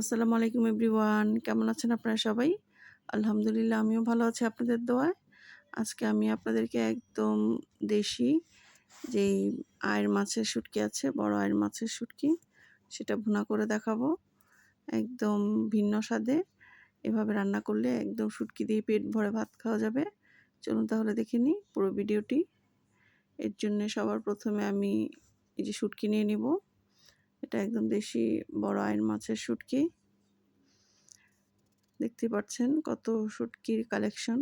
আসসালামু আলাইকুম এভরিওয়ান। কেমন আছেন আপনারা সবাই? আলহামদুলিল্লাহ, আমিও ভালো আছি আপনাদের দোয়ায়। আজকে আমি আপনাদেরকে একদম দেশি যেই আয়ের মাছের শুটকি আছে, বড় আয়ের মাছের শুটকি, সেটা ভুনা করে দেখাবো। একদম ভিন্ন স্বাদে। এভাবে রান্না করলে একদম শুটকি দিয়ে পেট ভরে ভাত খাওয়া যাবে। চলুন তাহলে দেখে নিই পুরো ভিডিওটি। এর জন্য সবার প্রথমে আমি এই যে শুটকি নিয়ে নিব। এটা একদম দেশি বড় আইন মাছের শুটকি। দেখতে পাচ্ছেন কত শুটকির কালেকশন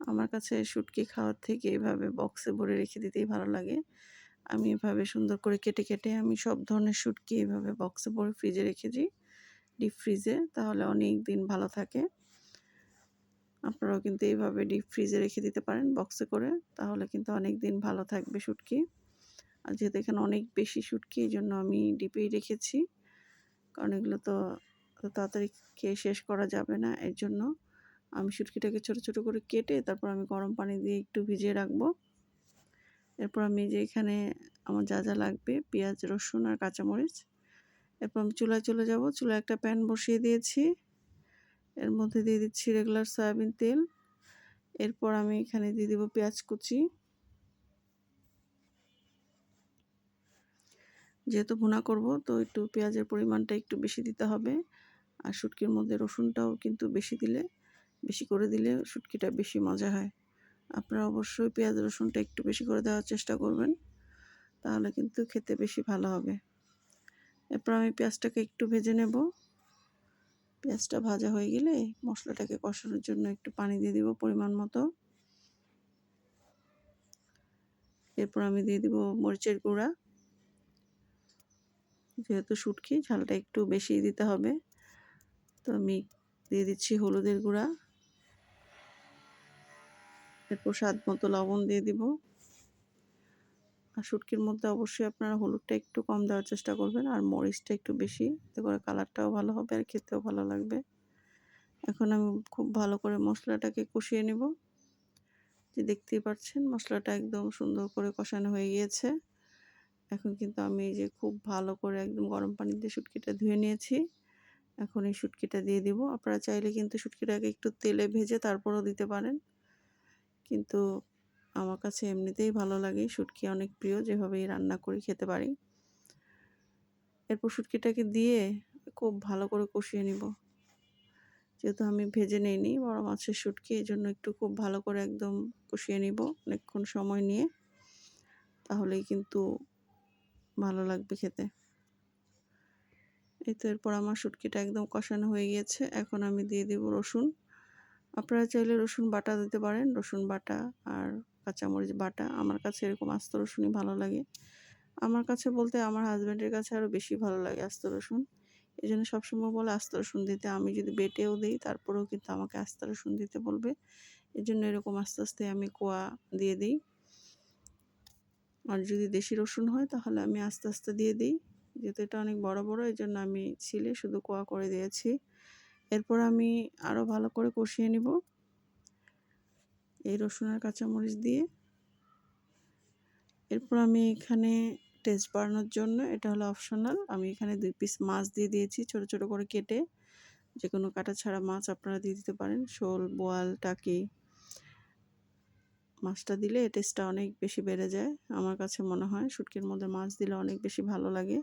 আমার কাছে শুটকি খাওয়ার থেকে এভাবে বক্সে ভরে রেখে দিতেই ভালো লাগে। আমি এভাবে সুন্দর করে কেটে কেটে আমি সব ধরনের শুটকি এভাবে বক্সে ভরে ফ্রিজে রেখে দিই ডিপ ফ্রিজে তাহলে অনেক দিন ভালো থাকে। আপনারাও কিন্তু এইভাবে ডিপ ফ্রিজে রেখে দিতে পারেন বক্সে করে, তাহলে কিন্তু অনেক দিন ভালো থাকবে শুটকি। আর যেহেতু এখানে অনেক বেশি শুটকি, এই জন্য আমি ডিপেই রেখেছি। কারণ এগুলো তো তাড়াতাড়ি খেয়ে শেষ করা যাবে না। এর জন্য আমি শুটকিটাকে ছোট ছোট করে কেটে তারপর আমি গরম পানি দিয়ে একটু ভিজিয়ে রাখব। এরপর আমি যে এখানে আমার যা যা লাগবে, পেঁয়াজ, রসুন আর কাঁচামরিচ। এরপর আমি চুলায় চলে যাব। চুলায় একটা প্যান বসিয়ে দিয়েছি। এর মধ্যে দিয়ে দিচ্ছি রেগুলার সয়াবিন তেল। এরপর আমি এখানে দিয়ে দেবো পেঁয়াজ কুচি। যেহেতু ভুনা করব, তো একটু পেঁয়াজের পরিমাণটা একটু বেশি দিতে হবে। আর শুটকির মধ্যে রসুনটাও কিন্তু বেশি দিলে, বেশি করে দিলে শুটকিটা বেশি মজা হয়। আপনারা অবশ্যই পেঁয়াজ, রসুনটা একটু বেশি করে দেওয়ার চেষ্টা করবেন, তাহলে কিন্তু খেতে বেশি ভালো হবে। এরপর আমি পেঁয়াজটাকে একটু ভেজে নেব। পেঁয়াজটা ভাজা হয়ে গেলে মশলাটাকে কষানোর জন্য একটু পানি দিয়ে দিব পরিমাণ মতো। এরপর আমি দিয়ে দিব মরিচের গুঁড়া। যেহেতু শুটকি, ঝালটা একটু বেশি দিতে হবে। তো আমি দিয়ে দিচ্ছি হলুদের গুঁড়া। এরপর স্বাদ মতো লবণ দিয়ে দিব। আর শুটকির মধ্যে অবশ্যই আপনারা হলুদটা একটু কম দেওয়ার চেষ্টা করবেন আর মরিচটা একটু বেশি। এতে করে কালারটাও ভালো হবে আর খেতেও ভালো লাগবে। এখন আমি খুব ভালো করে মশলাটাকে কষিয়ে নেব। যে দেখতেই পাচ্ছেন, মশলাটা একদম সুন্দর করে কষানো হয়ে গিয়েছে। এখন কিন্তু আমি এই যে খুব ভালো করে একদম গরম পানিতে শুটকিটা ধুয়ে নিয়েছি। এখন এই শুটকিটা দিয়ে দিব। আপনারা চাইলে কিন্তু শুটকিটাকে একটু তেলে ভেজে তারপরও দিতে পারেন। কিন্তু আমার কাছে এমনিতেই ভালো লাগে। শুটকি অনেক প্রিয়, যেভাবেই রান্না করি, খেতে পারি। এরপর শুটকিটাকে দিয়ে খুব ভালো করে কষিয়ে নিব। যেহেতু আমি ভেজে নিইনি, বড় মাছের শুটকি এই জন্য একটু খুব ভালো করে একদম কষিয়ে নিব অনেকক্ষণ সময় নিয়ে। তাহলেই কিন্তু ভালো লাগবে খেতে। এই তো এরপর আমার শুটকিটা একদম কষানো হয়ে গিয়েছে। এখন আমি দিয়ে দেব রসুন। আপনারা চাইলে রসুন বাটা দিতে পারেন। রসুন বাটা আর কাঁচামরিচ বাটা। আমার কাছে এরকম আস্ত রসুনই ভালো লাগে। আমার কাছে বলতে আমার হাজব্যান্ডের কাছে আরও বেশি ভালো লাগে আস্ত রসুন। এই জন্য সবসময় বলে আস্ত রসুন দিতে। আমি যদি বেটেও দিই, তারপরেও কিন্তু আমাকে আস্ত রসুন দিতে বলবে। এই জন্য এরকম আস্তে আস্তে আমি কোয়া দিয়ে দিই। আর যদি দেশি রসুন হয় তাহলে আমি আস্তে আস্তে দিয়ে দিই। যেহেতু এটা অনেক বড় বড় এই জন্য আমি ছিলে শুধু কোয়া করে দিয়েছি। এরপর আমি আরও ভালো করে কষিয়ে নিব। এই রসুন আর কাঁচামরিচ দিয়ে। এরপর আমি এখানে টেস্ট বাড়ানোর জন্য, এটা হলো অপশনাল, আমি এখানে দুই পিস মাছ দিয়ে দিয়েছি ছোট ছোট করে কেটে। যে কোনো কাটা ছাড়া মাছ আপনারা দিয়ে দিতে পারেন। শোল, বোয়াল, টাকি। মাছটা দিলে টেস্টটা অনেক বেশি বেড়ে যায়, আমার কাছে মনে হয়। শুটকির মধ্যে মাছ দিলে অনেক বেশি ভালো লাগে।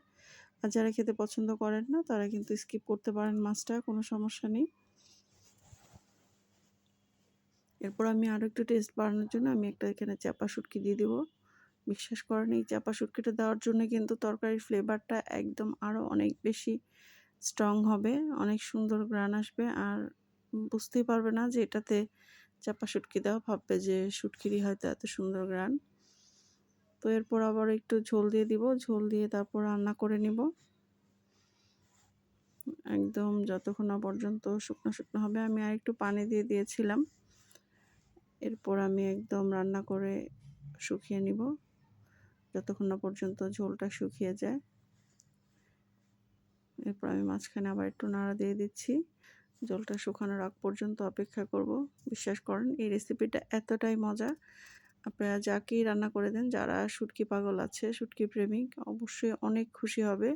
আর যারা খেতে পছন্দ করেন না, তারা কিন্তু স্কিপ করতে পারেন মাছটা, কোনো সমস্যা নেই। এরপর আমি আরও একটু টেস্ট বাড়ানোর জন্য আমি একটা এখানে চাপা শুটকি দিয়ে দেবো। বিশ্বাস করেন, এই চাপা শুটকিটা দেওয়ার জন্য কিন্তু তরকারির ফ্লেভারটা একদম আরও অনেক বেশি স্ট্রং হবে, অনেক সুন্দর গ্রান আসবে। আর বুঝতেই পারবে না যে এটাতে চাপা শুটকি দেওয়া ভাববে যে শুটকিরই হয়তো এত সুন্দর গ্রান। তো এরপর আবার একটু ঝোল দিয়ে দিব, ঝোল দিয়ে তারপর রান্না করে নিব। একদম যতক্ষণ না পর্যন্ত শুকনো শুকনো হবে, আমি আর একটু পানি দিয়ে দিয়েছিলাম। এরপর আমি একদম রান্না করে শুকিয়ে নিব, যতক্ষণ না পর্যন্ত ঝোলটা শুকিয়ে যায়। এরপর আমি মাঝখানে আবার একটু নাড়া দিয়ে দিচ্ছি। জলটা শুকানোর আগ পর্যন্ত অপেক্ষা করব। বিশ্বাস করেন, এই রেসিপিটা এতটাই মজা আপনারা যাকেই রান্না করে দেন, যারা শুটকি পাগল আছে, শুটকি প্রেমিক, অবশ্যই অনেক খুশি হবে।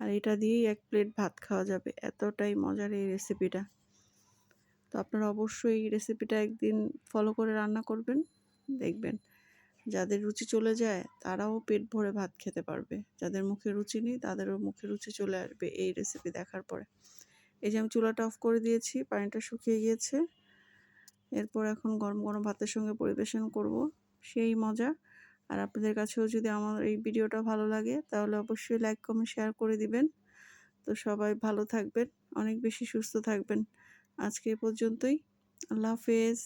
আর এটা দিয়েই এক প্লেট ভাত খাওয়া যাবে। এতটাই মজার এই রেসিপিটা তো আপনারা অবশ্যই এই রেসিপিটা একদিন ফলো করে রান্না করবেন, দেখবেন। যাদের রুচি চলে যায়, তারাও পেট ভরে ভাত খেতে পারবে। যাদের মুখে রুচি নেই, তাদেরও মুখে রুচি চলে আসবে এই রেসিপি দেখার পরে। এই যে আমি চুলাটা অফ করে দিয়েছি, পানিটা শুকিয়ে গিয়েছে। এরপর এখন গরম গরম ভাতের সঙ্গে পরিবেশন করব, সেই মজা। আর আপনাদের কাছেও যদি আমার এই ভিডিওটা ভালো লাগে, তাহলে অবশ্যই লাইক কমেন্ট শেয়ার করে দিবেন। তো সবাই ভালো থাকবেন, অনেক বেশি সুস্থ থাকবেন। আজকে পর্যন্তই, আল্লাহ হাফেজ।